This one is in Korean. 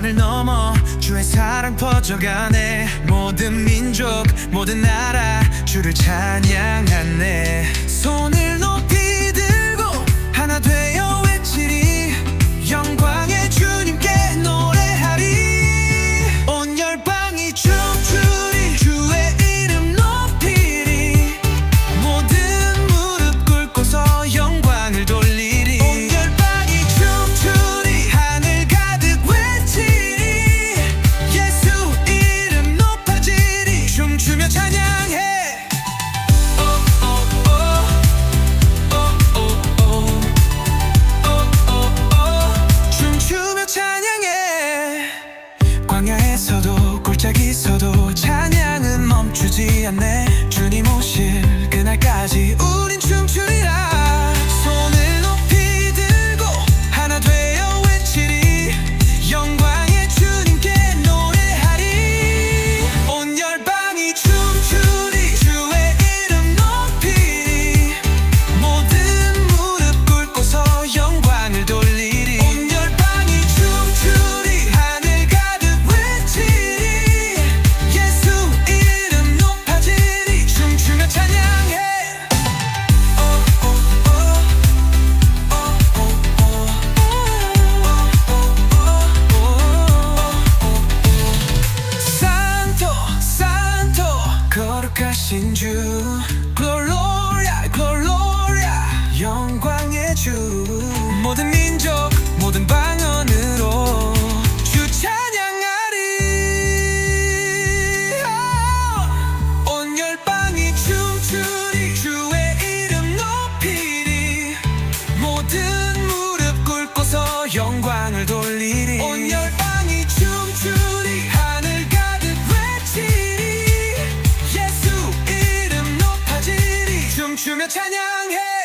하늘 넘어 주의 사랑 퍼져가네. 모든 민족 모든 나라 주를 찬양하네. 손을 갑자기 서도 거룩하신 주. Gloria Gloria 영광의 주. 모든 민족 모든 방언으로 주 찬양하리. 아, 온 열방이 춤추리. 주의 이름 높이리. 모든 무릎 꿇고서 영광을 돌리리. 춤추며 찬양해.